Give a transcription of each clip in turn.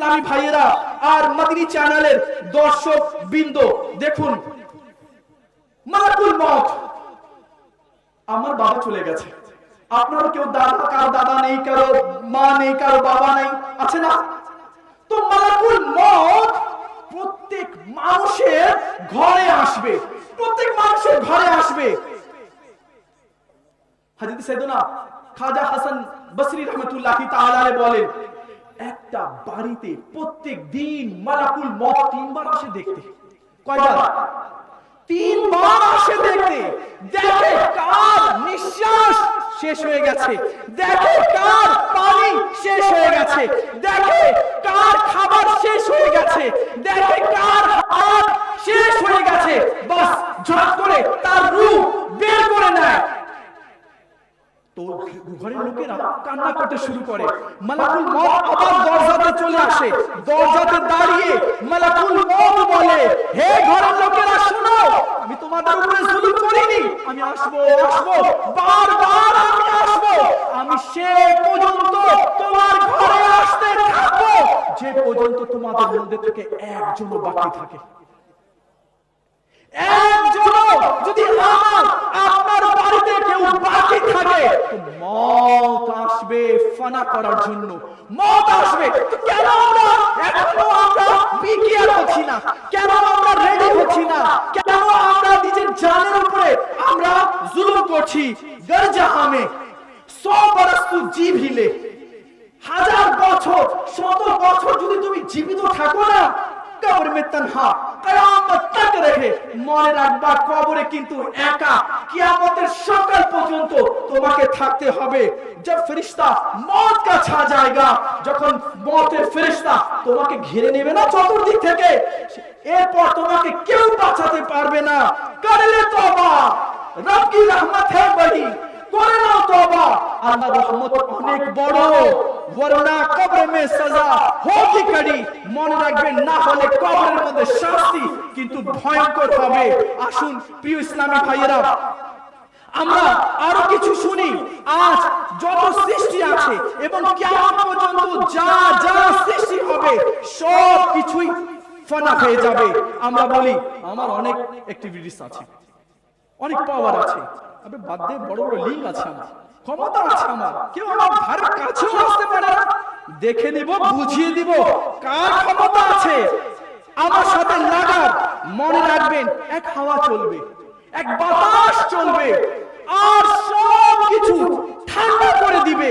ইসলামী ভাইয়েরা আর মাদিনী চ্যানেলের দর্শক বৃন্দ, দেখুন মালাকুল মত আমার বাবা চলে গেছে। আপনার কেউ দাদা, কারও দাদা নেই, কারও মা নেই, কারও বাবা নেই, আছে না? তো মালাকুল মত প্রত্যেক মানুষের ঘরে আসবে। প্রত্যেক মানুষের ঘরে আসবে। হাজিদ সাইদুনা খাজা হাসান বসরি রহমতুল্লাহি তাআলা বলেন একটা বাড়িতে প্রত্যেক দিন মালাকুল মত তিনবার আসে দেখতে। কয়বার? তিনবার আসে দেখতে। দেখে কার নিঃশ্বাস শেষ হয়ে গেছে? দেখে কার পানি শেষ হয়ে গেছে? দেখে কার খাবার শেষ হয়ে গেছে? দেখে কার হাত শেষ হয়ে গেছে? বাস, ঝট করে তার রূপ তো ঘরের লোকেরা কান্না করতে শুরু করে। মালাকুল মত আবার দরজাতে চলে আসে। দরজাতে দাঁড়িয়ে মালাকুল মত বলে হে ঘরের লোকেরা শুনো আমি তোমাদের উপরে জুলুম করিনি। আমি আসব আসব বারবার আমি আসব। আমি সে পর্যন্ত তোমার ঘরে আসতে থাকব যে পর্যন্ত তোমাদের মধ্যে থেকে একজনও বাকি থাকে। একজনও যদি আমার আপনার বাকি থাকে। মত আসবে ফানা করার জন্য। মত আসবে। কেন আমরা এখনও আমরা বিকিয়ার হচ্ছি না? কেন আমরা রেডি হচ্ছি না? কেন আমরা নিজের জানের উপরে আমরা জুলুম করছি? গরজাহামে সো বরস জীব হিলে। হাজার বছর, শত বছর যদি তুমি জীবিত থাকো না, কবর মে তনহা। কিয়ামত তক রহে মনে রাখবা কবরে কিন্তু একা। কিয়ামতের পর্যন্ত তোমাকে থাকতে হবে। যে ফেরিস্তা মত কাছা জায়গা। যখন মতের ফেরিস্তা তোমাকে ঘিরে নেবে না চতুর্দিক থেকে, এরপর তোমাকে কেউ বাঁচাতে পারবে না। করলে তবা রহমত বড়ি করে নাও তবা আল্লাহ রহমত অনেক বড়। কবরে মে সাজা কড়ি মনে রাখবেন, না হলে কবরের মধ্যে শাস্তি কিন্তু ভয়ঙ্কর হবে। আসুন, প্রিয় ইসলামী ভাইয়েরা আমরা আরও কিছু শুনি। আজ যত সৃষ্টি আছে এবং কেমন পর্যন্ত যা যা সৃষ্টি হবে, সব কিছুই ফানা হয়ে যাবে। আমরা বলি, আমার অনেক অ্যাক্টিভিটিস আছে। অনেক পাওয়ার আছে। আবে বাদ দে, বড় বড় লিঙ্ক আছে আমার। ক্ষমতা আছে আমার। কেউ আমার ধারের কাছেও আসতে পারে না। দেখে নিব, বুঝিয়ে দিব কার ক্ষমতা আছে। আমার সাথে লাগার মনে রাখবেন, এক হাওয়া চলবে। এক বাতাস চলবে। আর সব কিছু ঠান্ডা করে দিবে।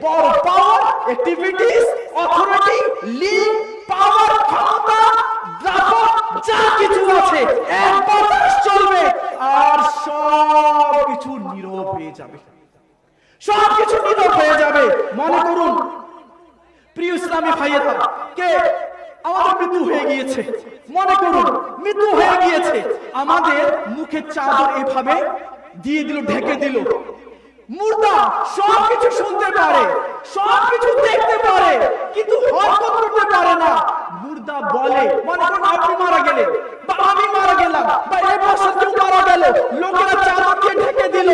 বড় power activities authority link power ক্ষমতা দাপট যা কিছু আছে, এক বাতাস চলবে। আর সব কিছু নীরব হয়ে যাবে। সব কিছু নীরব হয়ে যাবে। মনে করুন, প্রিয় ইসলামী ভাইয়েরা, কে? আমাদের মৃত্যু হয়ে গিয়েছে। মনে করুন হয়ে গিয়েছে আমাদের মুখে চাদর এভাবে দিয়ে দিল, ঢেকে দিল। মুর্দা সবকিছু শুনতে পারে, সবকিছু দেখতে পারে, কিন্তু হরকত করতে পারে না। মুর্দা বলে, মনে করুন আপনি মারা বা আমি মারা গেলাম, বা এই বছর কেউ মারা গেল, লোকেরা চাদর দিয়ে ঢেকে দিল।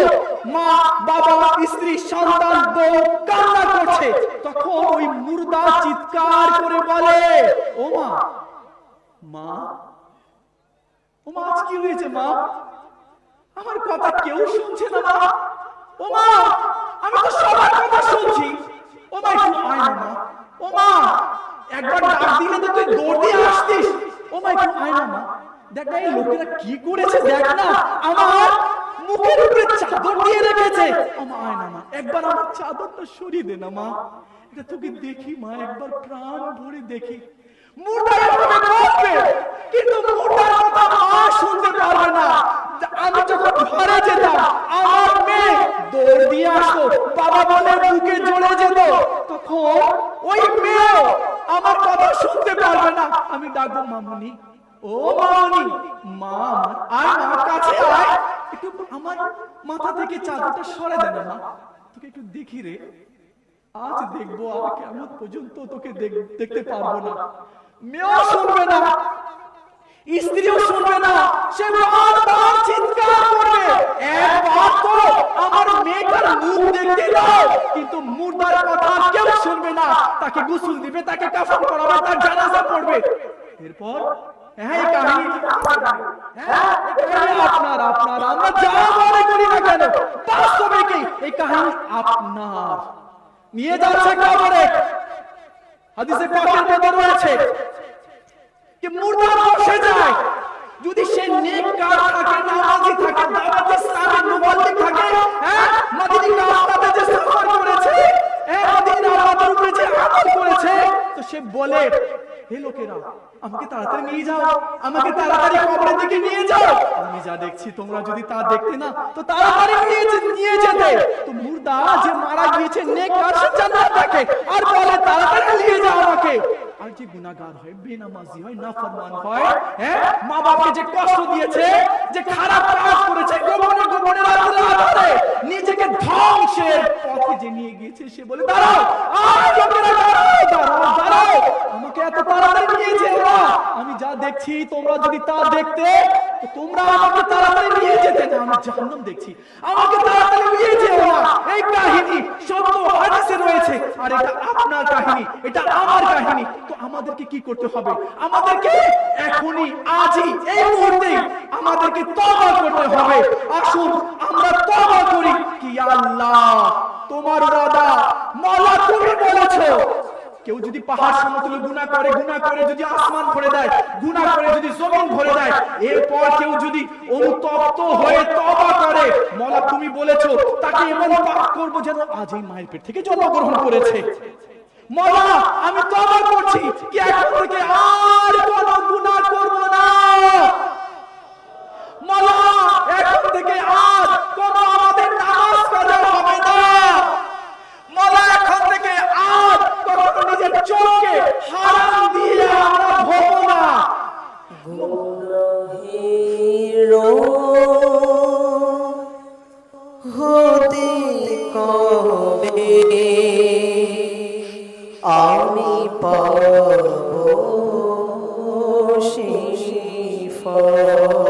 মা, বাবা, স্ত্রী, সন্তান, বউ কান্না করছে। তখন ওই মুর্দা চিৎকার করে বলে ও মা মা ও মা কি হয়েছে মা? আমার কথা কেউ শুনছে না মা। ও মা, আমি তো সবার কথা শুনছি। ও মা, একটু আয় মা। ও মা, একবার ডাক দিলে তো তুই দৌড় দিয়ে আসতিস। ও মা, একটু আয় মা। দেখ না, এই লোকেরা কি করেছে, দেখ না। আমার মুখের উপরে চাদর দিয়ে রেখেছে। ও মা, আয় না মা। একবার আমার চাদরটা সরিয়ে দে না মা। এটা তোকে দেখি মা, একবার প্রাণ ভরে দেখি। মুর্দা এভাবে বলবে, কিন্তু মুর্দার কথা আমি যখন ঘরে যেতাম, আমার মেয়ে দৌড় দিয়ে আসতো, বাবা বলে বুকে জড়ে যেত। তখন ওই মেয়ে আমার কথা শুনতে পারবে না। আমি ডাকবো, মামুনি, ও মামুনি, মা আয় মা কাছে আয়। একটু আমার মাথা থেকে চাদরটা সরে দেন না তোকে একটু দেখি রে। আজ দেখব, আর কেমন পর্যন্ত তোকে দেখ- দেখতে পারব না। মেয়েও শুনবে না। স্ত্রীও শুনবে না, সে বারবার চিৎকার করবে। একবার তো আমার মেয়েটার মুখ দেখতে দাও, কিন্তু মুর্দার কথা কেউ শুনবে না। তাকে গোসল দিবে, তাকে কাফন করাবে, তার এরপর হ্যাঁ এই কাহিনী হ্যাঁ আপনার আপনার, আমরা যা মনে নিয়ে যাচ্ছে যে মুর্দা বসে যায় যদি সে নেক কাজ থাকে, নামাজি থাকে, দাওয়াত ইসলামের মুবাল্লিগ থাকে হ্যাঁ মদিনা আপনাদের যে সফর করেছে হ্যাঁ মদিনা আপনাদের উপরে যে আমল করেছে, তো সে বলে, হে লোকেরা, আমাকে তাড়াতাড়ি নিয়ে যাও, আমাকে তাড়াতাড়ি কবরের দিকে নিয়ে যাও। আমি যা দেখছি, তোমরা যদি তা দেখতে না, তো তাড়াতাড়ি নিয়ে নিয়ে যেতে। তো মুর্দা যে মারা গিয়েছে, নেক কাজ সে জান্নাত আর বলে, তাড়াতাড়ি নিয়ে যাও আমাকে। আর যে গুনাহগার হয়, বেনামাজি হয়, নাফরমান হয় হ্যাঁ? মা বাবাকে যে কষ্ট দিয়েছে, যে খারাপ কাজ করেছে, গোপনে গোপনে রাত্রে আধারে, নিজেকে ধ্বংসের পথে যে নিয়ে গিয়েছে, সে বলে, দাঁড়াও, আর লোকেরা দাঁড়াও দাঁড়াও। আমাকে এত তাড়াতাড়ি নিয়ে যেও না আমি যা দেখছি, তোমরা যদি তা দেখতে, তো তোমরা আমাকে তাড়াতাড়ি নিয়ে যেতে না, আমি জাহান্নাম দেখছি। আমাকে তাড়াতাড়ি নিয়ে যেও না। এই কাহিনী সত্য হাদিসে রয়েছে। আর এটা আপনার কাহিনী, এটা আমার কাহিনী। তো আমাদেরকে কি করতে হবে? আমাদেরকে এখনই, আজই, এই মুহূর্তে আমাদেরকে তওবা করতে হবে। আসুন আমরা তওবা করি কি আল্লাহ তোমার দাদা মাওলা তুমি বলেছ কেউ যদি পাহাড় সমতুল্য গুণা করে গুণা করে যদি আসমান ভরে দেয়, গুণা করে যদি জমিন ভরে দেয়, এরপর কেউ যদি অনুতপ্ত হয়ে তবা করে, মলা তুমি বলেছ, তাকে এমন পাপ করব যেন আজ এই মায়ের পেট থেকে জন্মগ্রহণ করেছে। মলা, আমি তবা করছি, কি এখন থেকে fall.